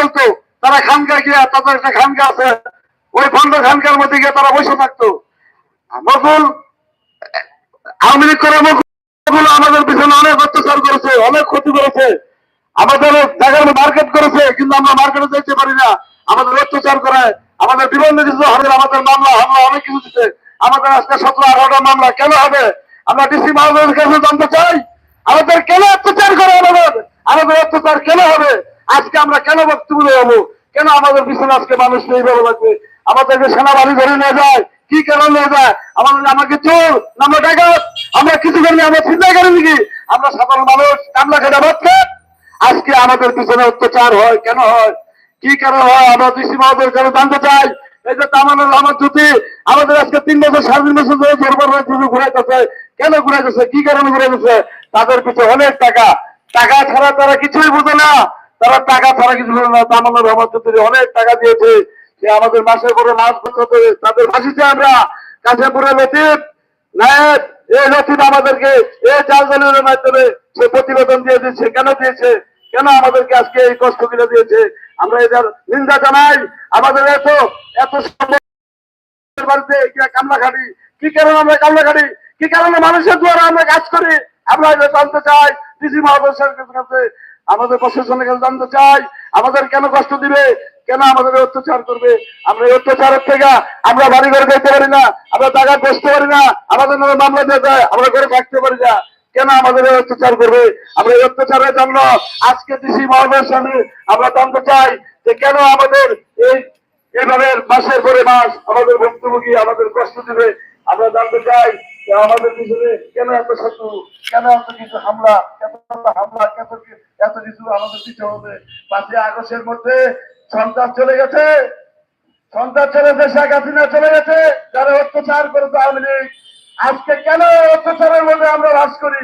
চলতো। তারা খানকা গিয়া তাদের একটা খানকা আছে। ওই বন্ধ খানকার মধ্যে গিয়ে তারা বসে থাকতো। মকুল আওয়ামী লীগ করে মকুল আমাদের পিছনে অনেক অত্যাচার করেছে, অনেক ক্ষতি করেছে। আমাদের জায়গার মার্কেট করেছে, কিন্তু আমরা মার্কেটে যেতে পারি না। আমাদের অত্যাচার করে, আমাদের বিভিন্ন কিছু হবে আমাদের মামলা, হামলা, অনেক কিছু দিচ্ছে আমাদের আজকে সতেরো, আঠারোটা মামলা, কেন হবে? আমরা ডিসি মহাজনের কাছে জানতে চাই, আমাদের কেন অত্যাচার করে আমাদের? আমাদের অত্যাচার কেন হবে? আজকে আমরা কেন বক্তব্য হব কেন আমাদের পিছনে আজকে মানুষ নেই ভালো লাগবে? আমাদেরকে সেনাবাহিনী ধরে নিয়ে যায়। কি কেন নিয়ে যায়? আমাদের আমাকে চোর আমরা ডাকাত? আমরা কিছু করিনি, আমরা চিন্তা করি নাকি আমরা সাধারণ মানুষ, কামলা খেটা বাচ্চা আজকে আমাদের পিছনে অত্যাচার হয়, কেন হয়? কি কারণ হয়? আমরা কৃষি মহোদয়ের কাছে জানতে চাই? এই যে তামানুর রহমান জ্যোতি আমাদের আজকে তিন বছর, সাড়ে তিন বছর ধরে জোর করে জমি ঘুরাইতেছে। কেন ঘুরাইতেছে? কি কারণে ঘুরাইতেছে? তাদের পিছনে অনেক টাকা। টাকা ছাড়া তারা কিছুই বুঝে না। তারা টাকা ছাড়া কিছু না। তামানুর রহমান জ্যোতি অনেক টাকা দিয়েছে। সে আমাদের মাসের পরে মাস করতে তাদের ফাঁসিতে আমরা কাশিপুরে লতিফ নায়ক এই লতিফ আমাদেরকে এই জাল দলিলের মাধ্যমে সে প্রতিবেদন দিয়ে দিচ্ছে কেন দিয়েছে? কেন আমাদেরকে আজকে এই কষ্ট দিলে দিয়েছে? আমরা এদের নিন্দা জানাই। আমাদের এত এত বাড়িতে কামলা খাটি কি কারণে আমরা কামলা খাটি কি কারণে মানুষের দ্বারা আমরা কাজ করি? আমরা এটা জানতে চাই। ডিসি মহাদর্শের কাছে। আমাদের প্রশাসনের কাছে জানতে চাই? আমাদের কেন কষ্ট দিবে? কেন আমাদের অত্যাচার করবে? আমরা এই অত্যাচারের থেকে আমরা বাড়ি ঘরে যেতে পারি না, আমরা টাকা বসতে পারি না, আমাদের নামে মামলা দিয়ে দেয়, আমরা ঘরে থাকতে পারি না। কেন আমাদের অত্যাচার করবে? আমরা এই অত্যাচারের জন্য আজকে ডিসি মহাবের সামনে আমরা জানতে চাই যে কেন আমাদের এই এইভাবে মাসের পরে মাস আমাদের ভুক্তভোগী আমাদের কষ্ট দিবে। আমরা জানতে চাই আমাদের পিছনে কেন এত শত্রু, কেন এত কিছু হামলা, কেন হামলা, কেন এত কিছু আমাদের দিতে হবে। পাঁচই আগস্টের মধ্যে সন্ত্রাস চলে গেছে। সন্ত্রাস চলে গেছে, শেখ হাসিনা চলে গেছে। যারা অত্যাচার করেছে আওয়ামী লীগ, আজকে কেন অত্যাচারের মধ্যে আমরা বাস করি?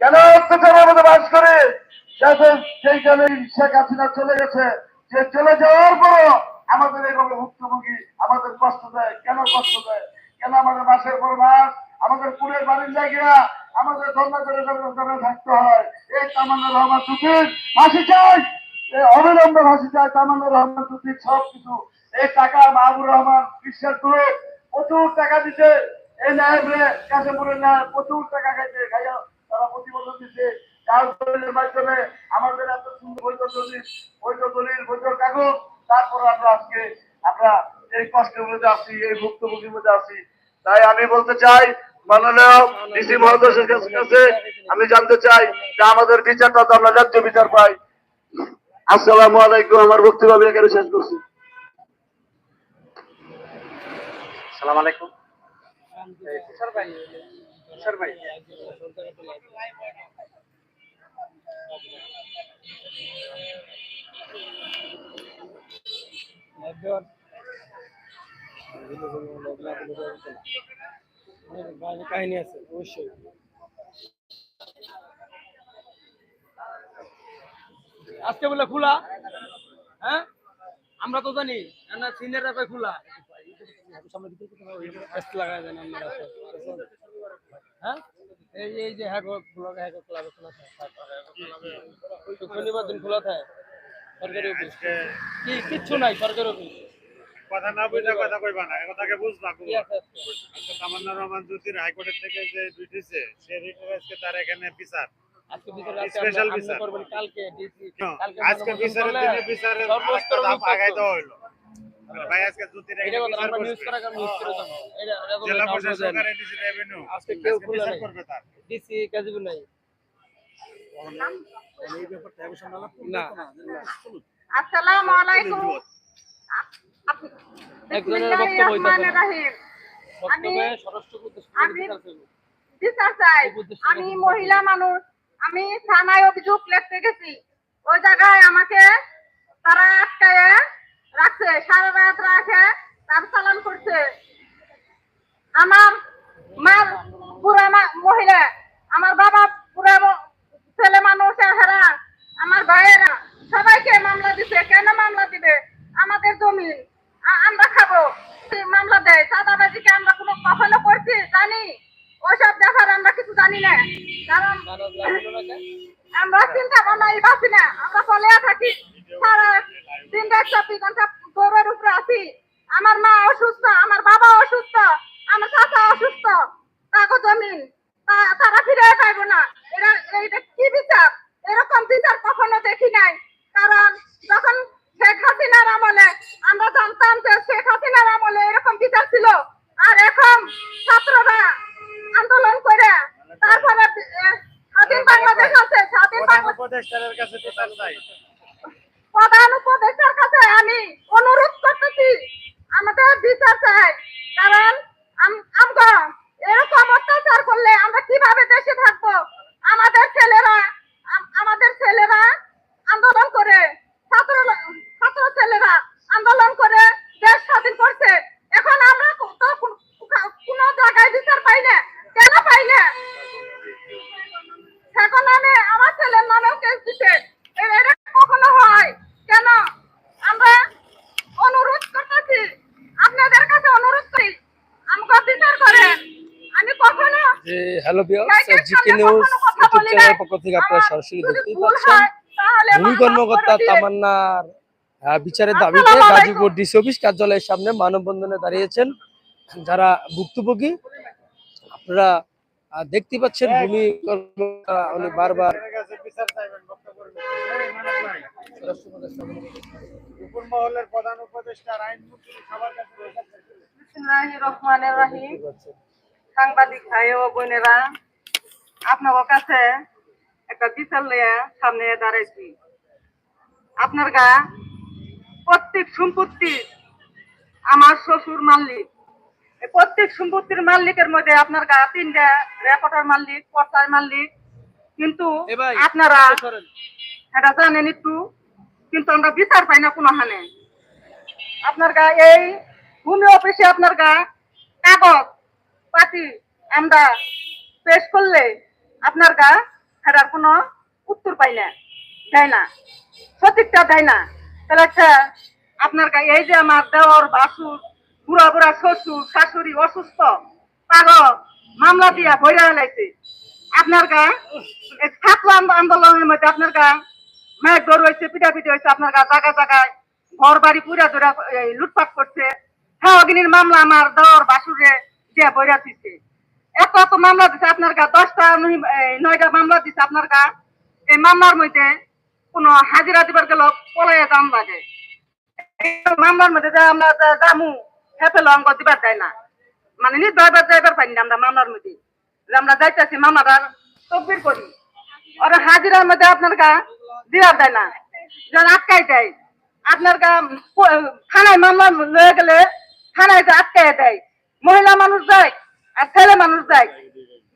কেন অত্যাচারের মধ্যে বাস করে? যাতে সেইখানে শেখ হাসিনা চলে গেছে। যে চলে যাওয়ার পরও আমাদের এইভাবে ভুক্তভোগী, আমাদের কষ্ট দেয়। কেন কষ্ট দেয়? কেন আমাদের মাসের পর মাস আমাদের কুড়ের বাড়ির জায়গা আমাদের ধর্ম থাকতে হয়। এই তামান্না রহমান চুপির ফাঁসি চাই। অবিলম্বে ফাঁসি চাই, তামান্না রহমান চুপির সব কিছু এই টাকা মাহবুর রহমান বিশ্বাস করে প্রচুর টাকা দিতে এই ন্যায় কাশেপুরের ন্যায় প্রচুর টাকা খাইছে। খাইয়া তারা প্রতিবন্ধক দিচ্ছে দলিলের মাধ্যমে আমাদের এত সুন্দর বৈধ দলিল বৈধ দলিল বৈধ কাগজ। তারপর আমরা আজকে আমরা এই কষ্টের মধ্যে আছি, এই ভুক্তভোগীর মধ্যে আছি। তাই আমি বলতে চাই মাননীয় ডিসি মহাদশের কাছে আমি জানতে চাই যে আমাদের বিচারটা তো আমরা ন্যায্য বিচার পাই। আসসালামু আলাইকুম আমার বক্তব্য আমি এখানে শেষ করছি। সালাম আলাইকুম। কিশোর ভাই কাহিনী আছে অবশ্যই। আজকে বলে খোলা? হ্যাঁ? আমরা তো জানি না খোলা। আপনারা হ্যাঁ? এই যে এই যে হ্যাঁ খোলা হ্যাঁ খোলা খোলা থাকে শনিবার দিন খোলা থাকে সরকারি অফিস। কি কিচ্ছু নাই সরকারি অফিস। কথা না বুঝলে কথা কইবা না কথাকে বুঝবা তামান্না রহমান জ্যোতির হাইকোর্টের থেকে যে রিটের আজকে তার এখানে বিচার। আজকে বিচার কালকে ডিসি কালকে আজকে বিচারের দিনে বিচারের আগাই দেওয়া। আজকে করে হ্যাঁ, হ্যাঁ। কেউ খুলে ডিসি কাজিবুল নাই। আসসালামু আলাইকুম। একজনের বক্তব্য হইতাছে। আমি- মহিলা মানুষ আমি থানায় অভিযোগ লিখতে গেছি। ওই জায়গায় আমাকে তারা আটকায় রাখছে সারা রাত রাখে তার চালান করছে। আমার মা মা- মহিলা আমার বাবা ম- ছেলে মানুষ হেরা আমার ভাইয়েরা সবাইকে মামলা দিছে। কেন মামলা দিবে? আমাদের জমি। আ- আমরা খাব। মামলা দেয় চাঁদাবাজিকে আমরা কোনো কখনো করছি জানি। ওইসব দেখার আমরা কিছু জানি না। কারণ? আমরা চিন্তা ভাবনাই বাসি না। আমরা চলে থাকি সারা চব্বিশ ঘণ্টা দৌড়ের উপরে আছি। আমার মা অসুস্থ, আমার বাবা অসুস্থ, আমার চাচা অসুস্থ। তাকে জমিন তারা ফিরে পাইবো না। এরা এটা কি বিচার? এরকম বিচার কখনো দেখি নাই। কারণ যখন শেখ হাসিনার আমলে আমরা জানতাম যে শেখ হাসিনার আমলে এরকম বিচার ছিল। আর এখন ছাত্ররা আন্দোলন করে তারপরে স্বাধীন বাংলাদেশ আছে স্বাধীন প্রধান উপদেষ্টার কাছে আমি অনুরোধ করতেছি আমাদের বিচার চাই। কারণ আম- আমরা এরকম অত্যাচার করলে আমরা কীভাবে দেশে থাকব আমাদের ছেলেরা আম- আমাদের ছেলেরা আন্দোলন করে ছাত্র ছাত্র ছেলেরা আন্দোলন করে দেশ স্বাধীন করছে এখন আমরা কো- তো কোন- কোনো জায়গায় বিচার পাই না কেন পাই না এখন আমি আমার ছেলের নামেও কেস দিতে এ- এটা কখনো হয় কেন আমরা অনুরোধ করতেছি আপনাদের কাছে অনুরোধ করি আমাকে বিচার করেন আমি কখনো যে hello bears GK news YouTube চ্যানেলের পক্ষ থেকে আপনারা সরাসরি দেখতেই পাচ্ছেন। ভূমি কর্মকর্তা তামান্নার আহ, বিচারের দাবিতে গাজীপুর ডিসি অফিস কার্যালয়ের সামনে মানববন্ধনে দাঁড়িয়েছেন যারা ভুক্তভোগী। আপনারা দেখতে পাচ্ছেন ভূমি কর্মকর্তা উনি বারবার তাদের কাছে বিচার চাইবেন বক্তব্য উপর মহলের প্রধান উপদেষ্টা রহিম। সাংবাদিক ভাই ও বোনেরা আপনার কাছে একটা বিচার লইয়া সামনে দাঁড়াইছি। আপনার গা প্রত্যেক সম্পত্তি আমার শ্বশুর মালিক। প্রত্যেক সম্পত্তির মালিকের মধ্যে আপনার গা তিনটা রেকর্ডের মালিক পর্চার মালিক। কিন্তু আপনারা এটা জানেন একটু কিন্তু আমরা বিচার পাই না কোনো হানে আপনার গা এই ভূমি অফিসে আপনার গা কাগজ পাতি আমরা পেশ করলে আপনার গা ফেরার কোনো উত্তর পাই না, দেয় না, সঠিকটা দেয় না। তাহলে একটা আপনার গা এই যে আমার দেওয়ার বাসুর, বুড়া বুড়া শ্বশুর, শাশুড়ি অসুস্থ তারও মামলা দিয়া বইরা লাইছে। আপনার গা ছাত্র আন্দোলনের মধ্যে আপনার গা মেঘ দৌড় হয়েছে পিটাপিটি হয়েছে আপনার গা জায়গায় জায়গায় ঘর বাড়ি পুরা ধরে লুটপাট করছে। হ্যাঁ অগ্নির মামলা আমার দেওয়ার বাসুরে দিয়ে বইরা দিচ্ছে এত এত মামলা দিচ্ছে আপনার গা, দশটা নয়টা মামলা দিচ্ছে আপনার গা। এই মামলার মধ্যে কোনো হাজিরা দিবার গেল পলাইয়া দাম লাগে। মামলার মধ্যে যে আমরা দামু হেপেল অঙ্গ দিবার দেয় না। মানে নির্দয়বার যাইবার পাইনি আমরা মামলার মধ্যে। যে আমরা যাইতেছি মামলাটা তকবির করি। ওরা হাজিরার মধ্যে আপনার গা দিবার দেয় না। যেন আটকাই দেয়। আপনার গা থানায় মামলা লয়ে গেলে থানায় যে আটকাই দেয়। মহিলা মানুষ যায় আর ছেলে মানুষ যায়।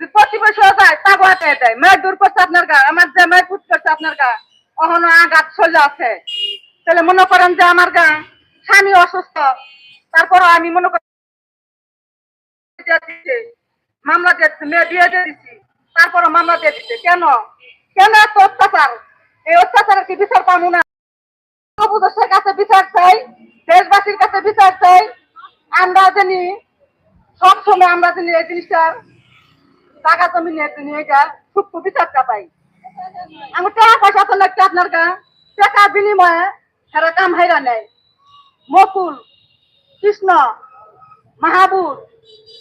যে প্রতিবেশী যায় তাকে আটকাই দেয়। মেয়ের দূর করছে আপনার গা, আমার যে মেয়ে পুট করছে আপনার গা অহনো আঘাত সোজা আছে তাহলে মনে করেন যে আমার গা, স্বামী অসুস্থ, তারপরও আমি মনে করি মামলা দিয়ে মেয়ে দিয়ে দিয়ে দিচ্ছি মামলা দিয়ে দিচ্ছে। কেন? কেন এত অত্যাচার? এই অত্যাচারের কি বিচার পাবো না? কাছে বিচার চাই, দেশবাসীর কাছে বিচার চাই। আমরা জানি সব সময় আমরা জানি এই জিনিসটার টাকা জমি নিয়ে এটা সূক্ষ্ম বিচারটা পাই। আমি টাকা পয়সা তো লাগছে আপনার গা। টাকা বিনিময়ে সারা কাম হাইরা নেয়। মকুল, কৃষ্ণ মাহাবুর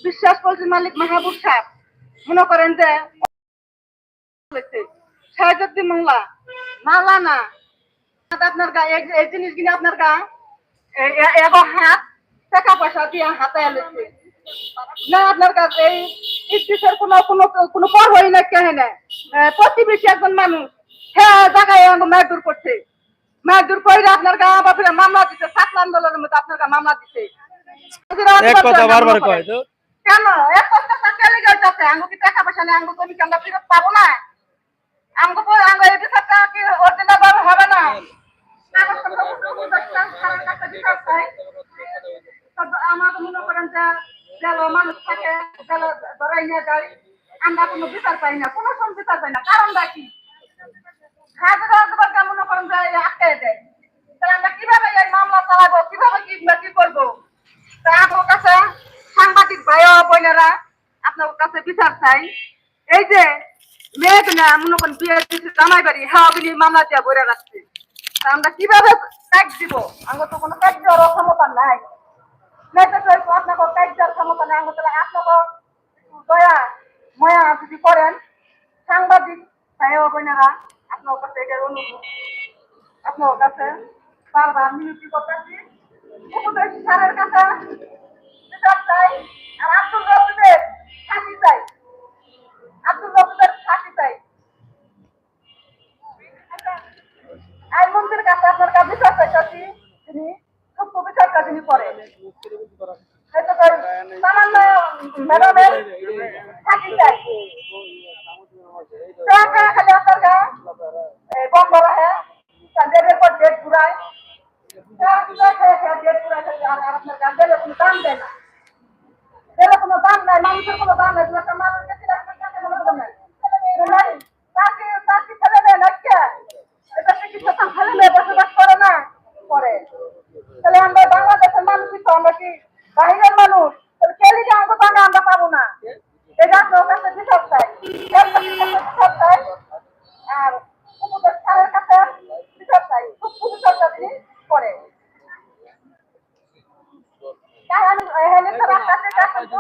বিশ্বাস পল্লীর মালিক মাহাবুর সাহ মনে করেন যে শাহজুদ্দিন মোল্লা, মাওলানা আপনার গা, এই জিনিসগুলি আপনার গা, এ- এ- এগো হাত, টাকা পয়সা দিয়ে হাতে এলেছে না আপনার কাছে এই ইতিহাসের কোনো কোনো কোনো পর হই না কেন না? প্রতিবেশী একজন মানুষ হ্যাঁ জায়গায় মারধর করছে। মারধর করে আপনার গা বাপরে মামলা দিচ্ছে ছাত্র আন্দোলনের মধ্যে আপনার গা মামলা দিচ্ছে এক কথা বারবার কয় তো। কেন? এক কথা চলে গেছে আঙ্গু কি টাকা পয়সা নেই? আঙ্গু তুমি কেন ফেরত পাবো না? আঙ্গু পর আঙ্গু এই বিচারটা কি অরিজিনাল ভাবে হবে না? আমার মনে করেন যে জেল মানুষ থাকে জেল ধরাই নিয়ে যায়। আমরা কোনো বিচার পাই না, কোনো সময় বিচার পাই না। কারণটা কি? হাজার হাজার মনে করেন যে আটকে দেয়? তাহলে আমরা কীভাবে এই মামলা চালাবো? কীভাবে কি কি করব? তা আপনার কাছে সাংবাদিক ভাই বোনেরা আপনার কাছে বিচার চাই। এই যে মেয়েকে না, মনে করেন বিয়ে দিচ্ছে জামাই বাড়ি হ্যাঁ অগ্নি মামলা দিয়ে বইরা রাখছে। তা আমরা কীভাবে ট্যাক্স দিব? আমরা তো কোনো ট্যাক্স দেওয়ার ক্ষমতা নাই। একটু আপনাকে দেওয়ার ক্ষমতা নাই তাহলে আপনাকে দয়া, ময়া যদি করেন, সাংবাদিক ভাই বোনেরা, আপনার কাছে এটার অনুরোধ। আপনার কাছে বারবার মিনতি করতেছি। উপদেশ স্যারের কাছে বিচার চাই, আর আব্দুল রশিদের ফাঁসি চাই। আব্দুল রশিদের ফাঁসি চাই। আইনমন্ত্রীর কাছে আপনার কাছে বিচার চাইতেছি তিনি সত্য বিচারটা তিনি করেন। ম্যাডামের ফাঁসি চাই টাকা খালি আপনার গা এই বন্ধ রাখে ডেটের পর ডেট ঘুরায় ডেট ঘুরায় আর আপনার গা ডেলে কোনো দাম দেয় না ডেলে কোনো দাম নাই মানুষের কোনো দাম নাই একটা মানুষকে দিলে আপনার কাছে কোনো দাম নাই নাই, তাকে তাকে ছেলে মেয়ে নাকি এটা চিকিৎসা তো ছেলে মেয়ে বসবাস করে না করে তাহলে আমরা বাংলাদেশের মানুষই তো আমরা কি বাহিরের মানুষ তাহলে কেলি যে আমাকে টাকা আমরা পাবো না এটা আপনার কাছে বিচার চাই এর কাছে বিচার চাই আর উপদেশ স্যারের কাছে বিচার চাই সূক্ষ্ম বিচারটা তিনি করে তাই আমি এখানে তো রাস্তাতে কাশিমপুর দুনিয়া ডিস্টার্ব আমি রাস্তা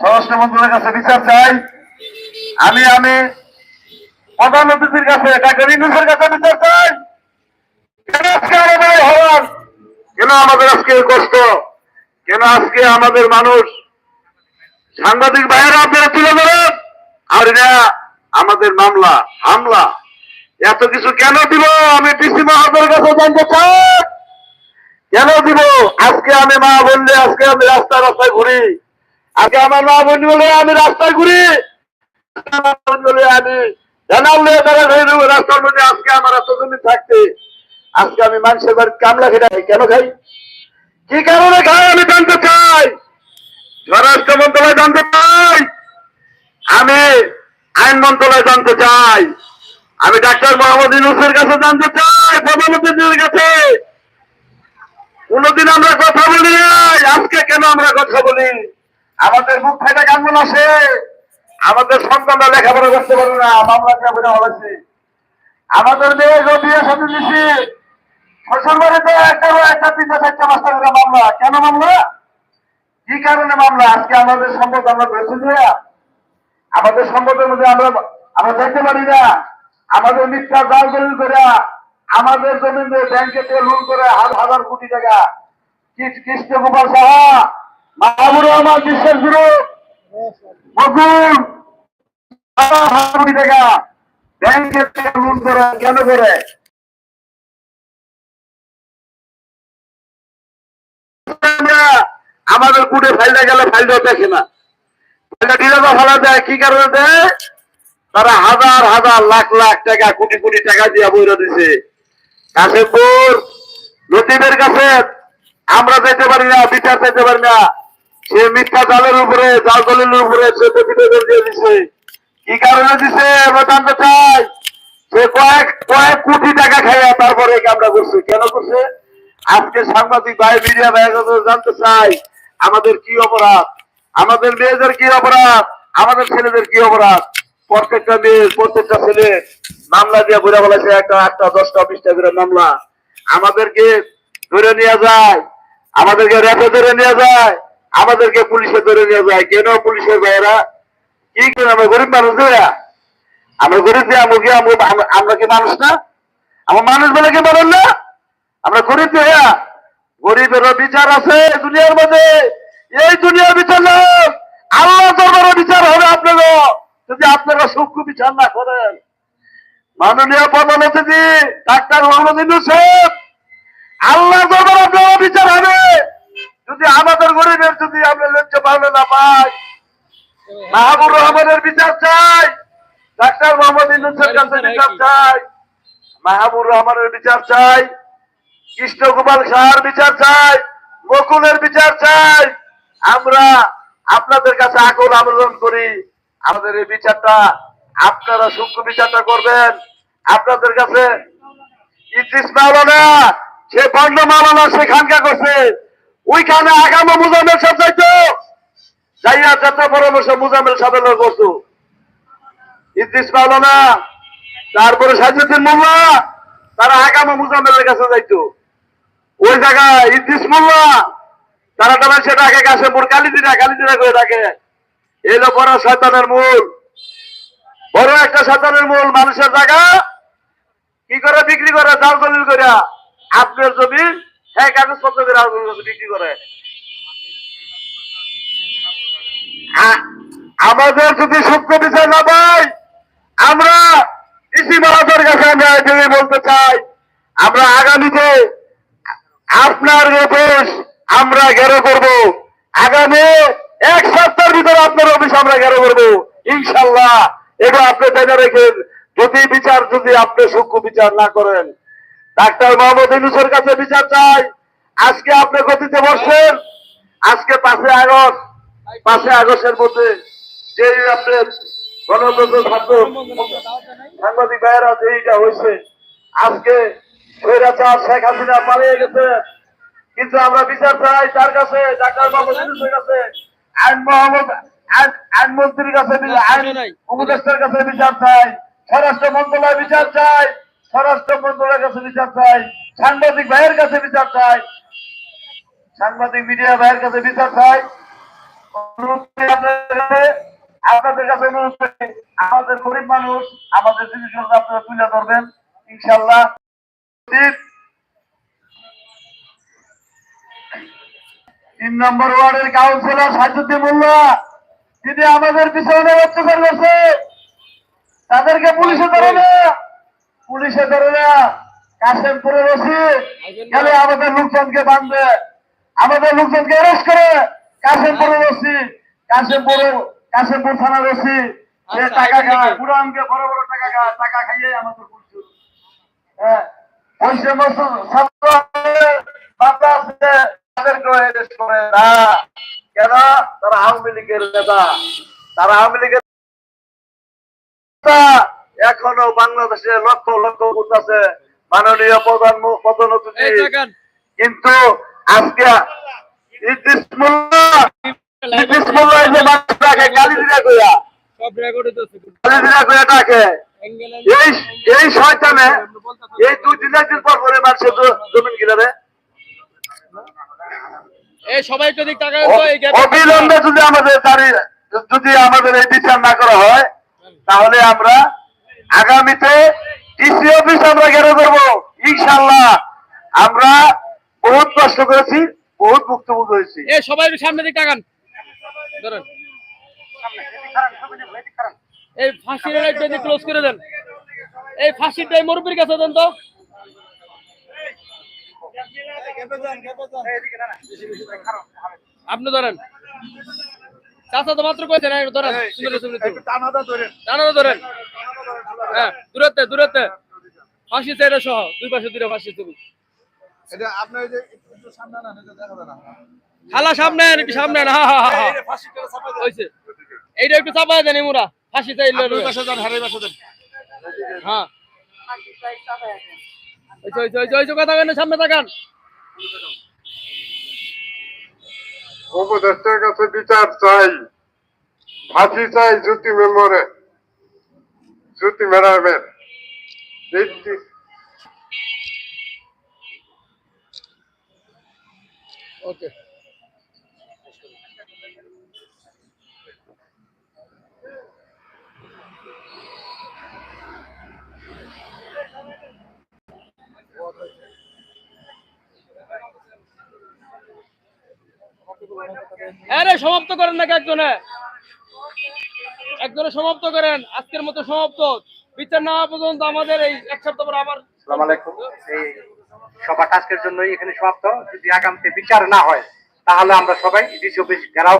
স্বরাষ্ট্র মন্ত্রণালয়ের কাছে বিচার চাই। আমি আমি প্রধান অতিথির কাছে, ডাক্তার ইংলিশের কাছে বিচার চাই। কেন আজকে আমাদের কেন আমাদের আজকে কষ্ট? কেন আজকে আমাদের মানুষ সাংবাদিক বাইরে আপনারা তুলে ধরেন? আর এটা আমাদের মামলা, হামলা। এত কিছু কেন দিব? আমি ডিসি মহাদের কাছে জানতে চাই। কেন দিব? আজকে আমি মা বললে, আজকে আমি রাস্তায় রাস্তায় ঘুরি। আজকে আমার মা বোন বলে আমি রাস্তায় ঘুরি। আমি রাস্তার মধ্যে? আজকে আমার থাকতে। আজকে আমি মানুষের কামলা কেন খাই? খাই? আমি জানতে চাই। জানতে চাই। আমি আইন মন্ত্রণালয় জানতে চাই। আমি ডাক্তার মোহাম্মদ ইউনুসের কাছে জানতে চাই প্রধানমন্ত্রীর কাছে। কোনদিন আমরা কথা বলি আজকে কেন আমরা কথা বলি? আমাদের মুখ ফাইটা কান্দন আসে। আমাদের সন্তানরা লেখাপড়া করতে পারে না, মামলা কেমন হয়েছে। আমাদের মেয়ে বিয়ে সাথে দিচ্ছি শ্বশুর বাড়িতে একটা একটা তিনটা চারটা মামলা। কেন মামলা? কি কারণে মামলা? আজকে আমাদের সম্পদ আমরা ধরেছি যে, আমাদের সম্পদের মধ্যে আমরা আমরা দেখতে পারি না। আমাদের মিথ্যা জাল দলিল করে, আমাদের জমিন ব্যাংকে লোন করে হাজার কোটি টাকা কৃষ্ণ গোপাল সাহা আমাদের কুটে ফাইলটা গেলে ফাইলটা দেখে না। ফাইলটা ডিলাটা ফালা দেয়, কি কারণে দেয়? তারা হাজার হাজার লাখ লাখ টাকা, কোটি কোটি টাকা দিয়ে বইরা দিছে। কাশেমপুর, লতিফের কাছে। আমরা যেতে পারি না, বিচার চাইতে পারি না। সে মিথ্যা উপরে উপরে সে দিছে। কি কারণে দিছে? আমরা জানতে চাই। সে কয়েক কয়েক কোটি টাকা খাইয়া তারপরে করছে। কেন করছে? আজকে সাংবাদিক জানতে চাই, আমাদের কি অপরাধ? আমাদের মেয়েদের কি অপরাধ? আমাদের ছেলেদের কি অপরাধ? প্রত্যেকটা মেয়ে, প্রত্যেকটা ছেলে মামলা দিয়ে বুঝা বলেছে, একটা আটটা, দশটা, বিশটা করে মামলা। আমাদেরকে ধরে নিয়ে যায়। আমাদেরকে রেপে ধরে নিয়ে যায়। আমাদেরকে পুলিশে ধরে নিয়ে যায়। কেন পুলিশের ভাইয়েরা কি করে আমরা গরিব মানুষ ধরে আমরা গরিব দিয়ে আমরা আমরা- কি মানুষ না? আমার মানুষ বলে কি বলেন না? আমরা গরিব দিয়ে গরিবেরও বিচার আছে দুনিয়ার মধ্যে। এই দুনিয়ার বিচার লোক আল্লাহ দরবারে বিচার হবে আপনারও। যদি আপনারা সূক্ষ্ম বিচার না করেন। মাননীয় প্রধান অতিথি, ডাক্তার মোহাম্মদ ইউসুফ আল্লাহ দরবারে আপনারও বিচার হবে। যদি আমাদের গরিবের যদি আমরা লজ্জা পাবে না পাই মাহবুর রহমানের বিচার চাই ডাক্তার মোহাম্মদ ইউনুসের কাছে বিচার চাই মাহবুব রহমানের বিচার চাই কৃষ্ণকুমার সাহার বিচার চাই বকুলের বিচার চাই আমরা আপনাদের কাছে আকুল আবেদন করি আমাদের এই বিচারটা আপনারা সূক্ষ্ম বিচারটা করবেন। আপনাদের কাছে ইদ্রিস মাওলানা সে বন্ড মাওলানা সে খানকা করছে ওইখানে আগামী মুজামের সাহেব যাইতো যাইয়া যাত্রা পরামর্শ মুজামের সাহেব করছ ইদ্রিস মাওলানা, তারপরে সাজুদ্দিন মোল্লা, তারা আগামী মুজামের কাছে যাইতো ওই জায়গায় ইদ্রিস মোল্লা, তারা তারা সেটা আগে কাশেপুর কালিদিনা কালিদিনা করে ডাকে। এলো বড় শয়তানের মূল। বড় একটা শয়তানের মূল মানুষের জায়গা। কি করে বিক্রি করে? জাল দলিল করে আপনার জমি হ্যাঁ কাগজপত্র করে আপনার কাছে বিক্রি করে। আমাদের যদি সূক্ষ্ম বিচার না পাই, আমরা কৃষি মহাজের কাছে আমরা এটাই বলতে চাই, আমরা আগামীতে আপনার অফিস আমরা ঘেরো করব। আগামী এক সপ্তাহের ভিতরে আপনার অফিস আমরা ঘেরো করব। ইনশাল্লাহ এটা আপনি জেনে রেখেন, যদি বিচার যদি আপনি সূক্ষ্ম বিচার না করেন ডাক্তার মোহাম্মদ ইউনুসের কাছে বিচার চাই। আজকে আপনি গতিতে বসছেন। আজকে পাঁচই আগস্ট। পাঁচই আগস্টের মধ্যে যে আপনার গণতন্ত্র ছাত্র সাংবাদিক ভাইয়েরা যে এইটা হয়েছে, আজকে স্বৈরাচার শেখ হাসিনা পালিয়ে গেছে। কিন্তু আমরা বিচার চাই তার কাছে, ডাক্তার মোহাম্মদ ইউনুসের কাছে, আইন মোহাম্মদ, আইন- আইনমন্ত্রীর কাছে আইন উপদেষ্টার কাছে বিচার চাই, স্বরাষ্ট্র মন্ত্রণালয় বিচার চাই। স্বরাষ্ট্র মন্ত্রণালয়ের কাছে বিচার চাই সাংবাদিক ভাইয়ের কাছে বিচার চাই সাংবাদিক মিডিয়া ভাইয়ের কাছে বিচার চাই। আপনাদের কাছে, আমাদের গরিব মানুষ আমাদের জিনিসগুলো আপনারা তুলে ধরবেন ইনশাল্লাহ তিন নম্বর ওয়ার্ডের কাউন্সিলর সাজুদ্দিন মোল্লা তিনি আমাদের পিছনে অত্যাচার করছে তাদেরকে পুলিশে ধরে না। পুলিশে ধরে না কাশেমপুরে বসে গেলে আমাদের লোকজনকে বাঁধবে। আমাদের লোকজনকে অ্যারেস্ট করে কাশেমপুরে বসি কাশেমপুর কাশেমপুর থানা বসি সে টাকা খায় থেকে। পুরানকে বড় বড় টাকা খায় টাকা খাইয়ে আমাদের পুলিশ। হ্যাঁ ওই ছাত্র বাবা আছে তাদেরকে অ্যারেস্ট করে না। কেন? তারা আওয়ামী লীগের নেতা। তারা আওয়ামী লীগের। এখনও বাংলাদেশে লক্ষ লক্ষ ভোট আছে। মাননীয় প্রধান প্রধানমন্ত্রী কিন্তু আজকে এই শয়তানে দুই একদিন পর পরে মানুষের জমিন কিনে সবাই অবিলম্বে যদি আমাদের যদি আমাদের এই বিচার না করা হয় তাহলে আমরা আগামীতে ডিসি অফিস আমরা ঘেরো করব? ইনশাল্লাহ আমরা বহুত কষ্ট করেছি বহুত ভুক্তভোগী হয়েছি। এই সবাই সামনে দিক তাকান। ধরেন। এই ফাঁসির ক্লোজ করে দেন। এই ফাঁসিটা এই মুরব্বীর কাছে দেন তো। আপনি ধরেন। চাচা তো মাত্র কইছেন এই ধরেন। সুন্দর সুন্দর ধরেন। হ্যাঁ দূরত্বে দূরত্বে। ফাঁসি চাইটা সহ দুই পাশে দুটো ফাঁসি তুমি এটা আপনার যে একটু সামনে না এটা দেখা যায় না। খালা সামনে একটু সামনে হইছে। এইটা একটু চাপায় দেন ফাঁসি চাই দুই পাশে যান হারে পাশে যান। হ্যাঁ। কথা কেন সামনে তাকান। উপদেষ্টার কাছে বিচার চাই। ফাঁসি চাই জ্যোতি মেম্বরে জ্যোতি ম্যাডামের ওকে আরে সমাপ্ত করেন নাকি একজনে? একজনে সমাপ্ত করেন। আজকের মতো সমাপ্ত। বিচার না পর্যন্ত আমাদের এই এক সপ্তাহ পর আবার সভাটা আজকের জন্য এখানে সমাপ্ত। যদি আগামীতে বিচার না হয়, তাহলে আমরা সবাই ডিসি অফিস ঘেরাও